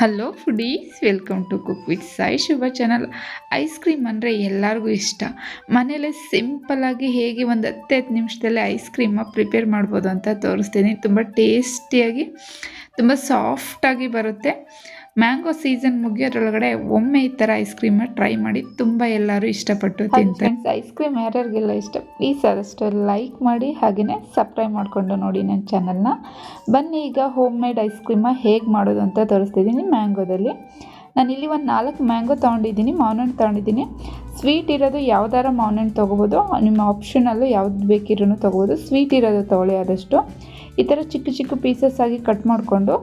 Hello foodies welcome to cook with Sai Shubha channel ice cream ಅಂದರೆ ಎಲ್ಲರಿಗೂ ಇಷ್ಟ. ಮನೆಯಲ್ಲೇ ಸಿಂಪಲ್ಲಾಗಿ ಹೇಗೆ ಒಂದು ಹತ್ತು ಹತ್ತು ನಿಮಿಷದಲ್ಲಿ ಐಸ್ ಕ್ರೀಮ ಪ್ರಿಪೇರ್ ಮಾಡ್ಬೋದು ಅಂತ ತೋರಿಸ್ತೀನಿ. ತುಂಬ ಟೇಸ್ಟಿಯಾಗಿ ತುಂಬ ಸಾಫ್ಟಾಗಿ ಬರುತ್ತೆ. ಮ್ಯಾಂಗೋ ಸೀಸನ್ ಮುಗಿಯೋದ್ರೊಳಗಡೆ ಒಮ್ಮೆ ಈ ಥರ ಐಸ್ ಕ್ರೀಮ ಟ್ರೈ ಮಾಡಿ ತುಂಬ ಎಲ್ಲರೂ ಇಷ್ಟಪಟ್ಟು ತಿಂತಾರೆ. ಐಸ್ ಕ್ರೀಮ್ ಯಾರ್ಯಾರಿಗೆಲ್ಲ ಇಷ್ಟ ಪ್ಲೀಸ್ ಆದಷ್ಟು ಲೈಕ್ ಮಾಡಿ ಹಾಗೆಯೇ ಸಬ್ಸ್ಕ್ರೈಬ್ ಮಾಡಿಕೊಂಡು ನೋಡಿ ನನ್ನ ಚಾನಲ್ನ ಬನ್ನಿ ಈಗ ಹೋಮ್ ಮೇಡ್ ಐಸ್ ಕ್ರೀಮ ಹೇಗೆ ಮಾಡೋದು ಅಂತ ತೋರಿಸ್ತಿದ್ದೀನಿ ಮ್ಯಾಂಗೋದಲ್ಲಿ ನಾನಿಲ್ಲಿ ಒಂದು ನಾಲ್ಕು ಮ್ಯಾಂಗೋ ತೊಗೊಂಡಿದ್ದೀನಿ ಮಾವನಣ್ಣು ತೊಗೊಂಡಿದ್ದೀನಿ. ಸ್ವೀಟ್ ಇರೋದು ಯಾವ್ದಾರ ಮಾವನಣ್ಣು ತೊಗೋಬೋದು ನಿಮ್ಮ ಆಪ್ಷನಲ್ಲೂ ಯಾವ್ದು ಬೇಕಿರೂ ತೊಗೋಬೋದು. ಸ್ವೀಟ್ ಇರೋದು ತೊಗೊಳ್ಳಿ ಆದಷ್ಟು. ಈ ಥರ ಚಿಕ್ಕ ಚಿಕ್ಕ ಪೀಸಸ್ ಆಗಿ ಕಟ್ ಮಾಡಿಕೊಂಡು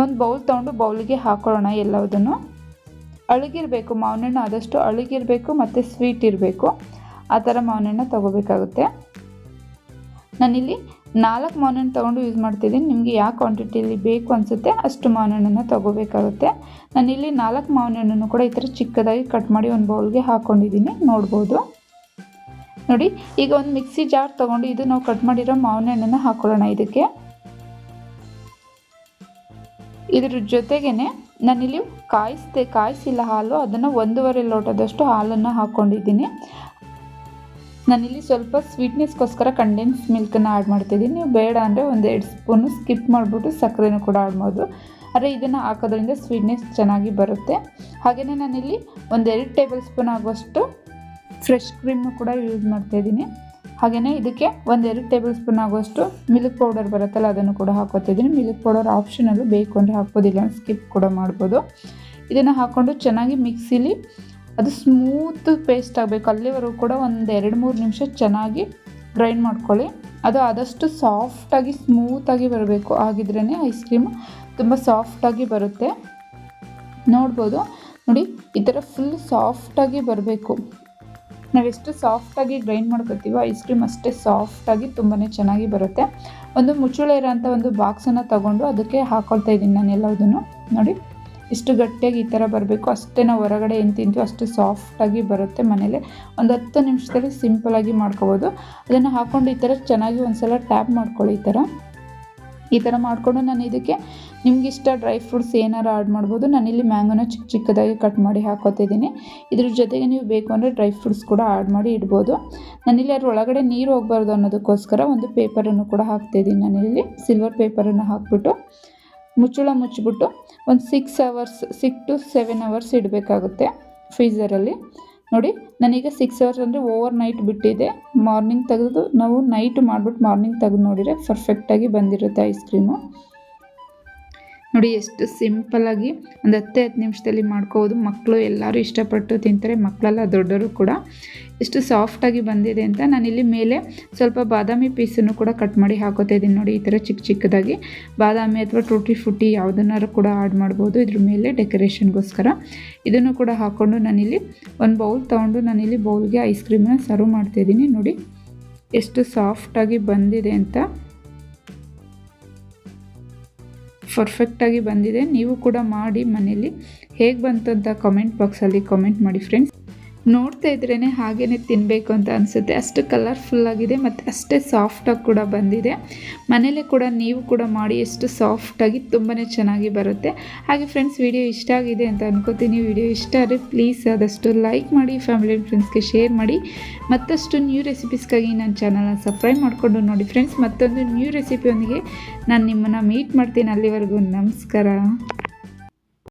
ಒಂದು ಬೌಲ್ ತೊಗೊಂಡು ಬೌಲಿಗೆ ಹಾಕೊಳ್ಳೋಣ ಎಲ್ಲವುದನ್ನು. ಅಳಗಿರಬೇಕು, ಮಾವಿನಣ್ಣು ಆದಷ್ಟು ಅಳಗಿರಬೇಕು ಮತ್ತು ಸ್ವೀಟ್ ಇರಬೇಕು. ಆ ಥರ ಮಾವಿನಣ್ಣು ತೊಗೋಬೇಕಾಗುತ್ತೆ. ನಾನಿಲ್ಲಿ ನಾಲ್ಕು ಮಾವಿನಣ್ಣು ತೊಗೊಂಡು ಯೂಸ್ ಮಾಡ್ತಿದ್ದೀನಿ. ನಿಮಗೆ ಯಾವ ಕ್ವಾಂಟಿಟಿಯಲ್ಲಿ ಬೇಕು ಅನಿಸುತ್ತೆ ಅಷ್ಟು ಮಾವಿನಣ್ಣನ್ನು ತೊಗೋಬೇಕಾಗುತ್ತೆ. ನಾನಿಲ್ಲಿ ನಾಲ್ಕು ಮಾವಿನಣ್ಣನ್ನು ಕೂಡ ಈ ಥರ ಚಿಕ್ಕದಾಗಿ ಕಟ್ ಮಾಡಿ ಒಂದು ಬೌಲ್ಗೆ ಹಾಕ್ಕೊಂಡಿದ್ದೀನಿ ನೋಡ್ಬೋದು. ನೋಡಿ, ಈಗ ಒಂದು ಮಿಕ್ಸಿ ಜಾರ್ ತೊಗೊಂಡು ಇದು ನಾವು ಕಟ್ ಮಾಡಿರೋ ಮಾವಿನಣ್ಣನ್ನು ಹಾಕ್ಕೊಳ್ಳೋಣ ಇದಕ್ಕೆ. ಇದ್ರ ಜೊತೆಗೇನೆ ನಾನಿಲ್ಲಿ ಕಾಯಿಸ್ದೆ ಕಾಯಿಸಿಲ್ಲ ಹಾಲು, ಅದನ್ನು ಒಂದೂವರೆ ಲೋಟದಷ್ಟು ಹಾಲನ್ನು ಹಾಕ್ಕೊಂಡಿದ್ದೀನಿ. ನಾನಿಲ್ಲಿ ಸ್ವಲ್ಪ ಸ್ವೀಟ್ನೆಸ್ಗೋಸ್ಕರ ಕಂಡೆನ್ಸ್ ಮಿಲ್ಕನ್ನು ಆ್ಯಡ್ ಮಾಡ್ತಿದ್ದೀನಿ. ನೀವು ಬೇಡ ಅಂದರೆ ಒಂದು ಎರಡು ಸ್ಪೂನು ಸ್ಕಿಪ್ ಮಾಡಿಬಿಟ್ಟು ಸಕ್ಕರೆನೂ ಕೂಡ ಆಡ್ಬೋದು ಆದರೆ ಇದನ್ನು ಹಾಕೋದ್ರಿಂದ ಸ್ವೀಟ್ನೆಸ್ ಚೆನ್ನಾಗಿ ಬರುತ್ತೆ. ಹಾಗೆಯೇ ನಾನಿಲ್ಲಿ ಒಂದೆರಡು ಟೇಬಲ್ ಸ್ಪೂನ್ ಆಗುವಷ್ಟು ಫ್ರೆಶ್ ಕ್ರೀಮ್ನು ಕೂಡ ಯೂಸ್ ಮಾಡ್ತಾಯಿದ್ದೀನಿ ಹಾಗೆಯೇ ಇದಕ್ಕೆ ಒಂದೆರಡು ಟೇಬಲ್ ಸ್ಪೂನ್ ಆಗುವಷ್ಟು ಮಿಲ್ಕ್ ಪೌಡರ್ ಬರುತ್ತಲ್ಲ, ಅದನ್ನು ಕೂಡ ಹಾಕೋತಿದ್ದೀನಿ. ಮಿಲ್ಕ್ ಪೌಡರ್ ಆಪ್ಷನಲ್ಲೂ ಬೇಕು ಅಂದರೆ ಹಾಕ್ಬೋದಿಲ್ಲ ಸ್ಕಿಪ್ ಕೂಡ ಮಾಡ್ಬೋದು. ಇದನ್ನು ಹಾಕ್ಕೊಂಡು ಚೆನ್ನಾಗಿ ಮಿಕ್ಸಿಲಿ ಅದು ಸ್ಮೂತ್ ಪೇಸ್ಟ್ ಆಗಬೇಕು. ಅಲ್ಲಿವರೆಗೂ ಕೂಡ ಒಂದು ಎರಡು ಮೂರು ನಿಮಿಷ ಚೆನ್ನಾಗಿ ಗ್ರೈಂಡ್ ಮಾಡ್ಕೊಳ್ಳಿ. ಅದು ಆದಷ್ಟು ಸಾಫ್ಟಾಗಿ ಸ್ಮೂತಾಗಿ ಬರಬೇಕು. ಆಗಿದ್ರೇ ಐಸ್ ಕ್ರೀಮ್ ತುಂಬ ಸಾಫ್ಟಾಗಿ ಬರುತ್ತೆ. ನೋಡ್ಬೋದು. ನೋಡಿ, ಈ ಥರ ಫುಲ್ ಸಾಫ್ಟಾಗಿ ಬರಬೇಕು. ನಾವೆಷ್ಟು ಸಾಫ್ಟಾಗಿ ಗ್ರೈಂಡ್ ಮಾಡ್ಕೊತೀವೋ ಐಸ್ ಕ್ರೀಮ್ ಅಷ್ಟೇ ಸಾಫ್ಟಾಗಿ ತುಂಬಾ ಚೆನ್ನಾಗಿ ಬರುತ್ತೆ. ಒಂದು ಮುಚ್ಚುಳೆ ಇರೋಂಥ ಒಂದು ಬಾಕ್ಸನ್ನು ತೊಗೊಂಡು ಅದಕ್ಕೆ ಹಾಕೊಳ್ತಾ ಇದ್ದೀನಿ ನಾನು ಎಲ್ಲದನ್ನು ನೋಡಿ ಇಷ್ಟು ಗಟ್ಟಿಯಾಗಿ ಈ ಥರ ಬರಬೇಕು, ಅಷ್ಟೇ ನಾವು ಹೊರಗಡೆ ಏನು ತಿಂತೀವಿ ಅಷ್ಟು ಸಾಫ್ಟಾಗಿ ಬರುತ್ತೆ ಮನೇಲಿ. ಒಂದು ಹತ್ತು ನಿಮಿಷದಲ್ಲಿ ಸಿಂಪಲಾಗಿ ಮಾಡ್ಕೋಬೋದು. ಅದನ್ನು ಹಾಕ್ಕೊಂಡು ಈ ಥರ ಚೆನ್ನಾಗಿ ಒಂದು ಸಲ ಟ್ಯಾಪ್ ಮಾಡ್ಕೊಳ್ಳಿ ಈ ಥರ ಈ ಥರ ಮಾಡಿಕೊಂಡು ನಾನು ಇದಕ್ಕೆ ನಿಮ್ಗೆ ಇಷ್ಟ ಡ್ರೈ ಫ್ರೂಟ್ಸ್ ಏನಾರು ಆ್ಯಡ್ ಮಾಡ್ಬೋದು ನಾನಿಲ್ಲಿ ಮ್ಯಾಂಗೋನ ಚಿಕ್ಕ ಚಿಕ್ಕದಾಗಿ ಕಟ್ ಮಾಡಿ ಹಾಕೋತಿದ್ದೀನಿ. ಇದ್ರ ಜೊತೆಗೆ ನೀವು ಬೇಕು ಅಂದರೆ ಡ್ರೈ ಫ್ರೂಟ್ಸ್ ಕೂಡ ಆ್ಯಡ್ ಮಾಡಿ ಇಡ್ಬೋದು. ನಾನಿಲ್ಲಿ ಅದ್ರ ಒಳಗಡೆ ನೀರು ಹೋಗ್ಬಾರ್ದು ಅನ್ನೋದಕ್ಕೋಸ್ಕರ ಒಂದು ಪೇಪರನ್ನು ಕೂಡ ಹಾಕ್ತಾಯಿದ್ದೀನಿ ನಾನಿಲ್ಲಿ ಸಿಲ್ವರ್ ಪೇಪರನ್ನು ಹಾಕ್ಬಿಟ್ಟು ಮುಚ್ಚಳ ಮುಚ್ಚಿಬಿಟ್ಟು ಒಂದು six hours six to seven hours ಇಡಬೇಕಾಗುತ್ತೆ ಫ್ರೀಝರಲ್ಲಿ ನೋಡಿ, ನನಗೆ ಸಿಕ್ಸ್ ಅವರ್ಸ್ ಅಂದರೆ ಓವರ್ ನೈಟ್ ಬಿಟ್ಟಿದೆ. ಮಾರ್ನಿಂಗ್ ತೆಗೆದು ನಾವು ನೈಟ್ ಮಾಡಿಬಿಟ್ಟು ಮಾರ್ನಿಂಗ್ ತೆಗೆದು ನೋಡಿದರೆ ಪರ್ಫೆಕ್ಟಾಗಿ ಬಂದಿರುತ್ತೆ ಐಸ್ ಕ್ರೀಮು ನೋಡಿ, ಎಷ್ಟು ಸಿಂಪಲ್ಲಾಗಿ ಒಂದು ಹತ್ತು ಹತ್ತು ನಿಮಿಷದಲ್ಲಿ ಮಾಡ್ಕೋಬೋದು. ಮಕ್ಕಳು ಎಲ್ಲರೂ ಇಷ್ಟಪಟ್ಟು ತಿಂತಾರೆ, ಮಕ್ಕಳೆಲ್ಲ ದೊಡ್ಡವರು ಕೂಡ. ಎಷ್ಟು ಸಾಫ್ಟಾಗಿ ಬಂದಿದೆ ಅಂತ ನಾನಿಲ್ಲಿ ಮೇಲೆ ಸ್ವಲ್ಪ ಬಾದಾಮಿ ಪೀಸನ್ನು ಕೂಡ ಕಟ್ ಮಾಡಿ ಹಾಕೋತಾ ಇದ್ದೀನಿ. ನೋಡಿ, ಈ ಥರ ಚಿಕ್ಕ ಚಿಕ್ಕದಾಗಿ ಬಾದಾಮಿ ಅಥವಾ ಟೂಟಿ ಫುಟಿ ಯಾವುದನ್ನಾರು ಕೂಡ ಆ್ಯಡ್ ಮಾಡ್ಬೋದು. ಇದ್ರ ಮೇಲೆ ಡೆಕೋರೇಷನ್ಗೋಸ್ಕರ ಇದನ್ನು ಕೂಡ ಹಾಕ್ಕೊಂಡು ನಾನಿಲ್ಲಿ ಒಂದು ಬೌಲ್ ತೊಗೊಂಡು ನಾನಿಲ್ಲಿ ಬೌಲ್ಗೆ ಐಸ್ ಕ್ರೀಮನ್ನ ಸರ್ವ್ ಮಾಡ್ತಾಯಿದ್ದೀನಿ ನೋಡಿ, ಎಷ್ಟು ಸಾಫ್ಟಾಗಿ ಬಂದಿದೆ ಅಂತ ಪರ್ಫೆಕ್ಟಾಗಿ ಬಂದಿದೆ. ನೀವು ಕೂಡ ಮಾಡಿ ಮನೇಲಿ ಹೇಗೆ ಬಂತು ಅಂತ ಕಮೆಂಟ್ ಬಾಕ್ಸಲ್ಲಿ ಕಮೆಂಟ್ ಮಾಡಿ ಫ್ರೆಂಡ್ಸ್ ನೋಡ್ತಾ ಇದ್ರೇ ಹಾಗೇ ತಿನ್ನಬೇಕು ಅಂತ ಅನಿಸುತ್ತೆ. ಅಷ್ಟು ಕಲರ್ಫುಲ್ಲಾಗಿದೆ ಮತ್ತು ಅಷ್ಟೇ ಸಾಫ್ಟಾಗಿ ಕೂಡ ಬಂದಿದೆ. ಮನೇಲೆ ಕೂಡ ನೀವು ಕೂಡ ಮಾಡಿ ಎಷ್ಟು ಸಾಫ್ಟಾಗಿ ತುಂಬಾ ಚೆನ್ನಾಗಿ ಬರುತ್ತೆ. ಹಾಗೆ ಫ್ರೆಂಡ್ಸ್ ವಿಡಿಯೋ ಇಷ್ಟ ಆಗಿದೆ ಅಂತ ಅನ್ಕೋತೀನಿ. ವಿಡಿಯೋ ಇಷ್ಟ ಆದರೆ ಪ್ಲೀಸ್ ಆದಷ್ಟು ಲೈಕ್ ಮಾಡಿ ಫ್ಯಾಮಿಲಿ ಆ್ಯಂಡ್ ಫ್ರೆಂಡ್ಸ್ಗೆ ಶೇರ್ ಮಾಡಿ. ಮತ್ತಷ್ಟು ನ್ಯೂ ರೆಸಿಪೀಸ್ಗಾಗಿ ನನ್ನ ಚಾನಲ್ನ ಸಬ್ಸ್ಕ್ರೈಬ್ ಮಾಡಿಕೊಂಡು ನೋಡಿ ಫ್ರೆಂಡ್ಸ್ ಮತ್ತೊಂದು ನ್ಯೂ ರೆಸಿಪಿಯೊಂದಿಗೆ ನಾನು ನಿಮ್ಮನ್ನು ಮೀಟ್ ಮಾಡ್ತೀನಿ ಅಲ್ಲಿವರೆಗೂ. ನಮಸ್ಕಾರ.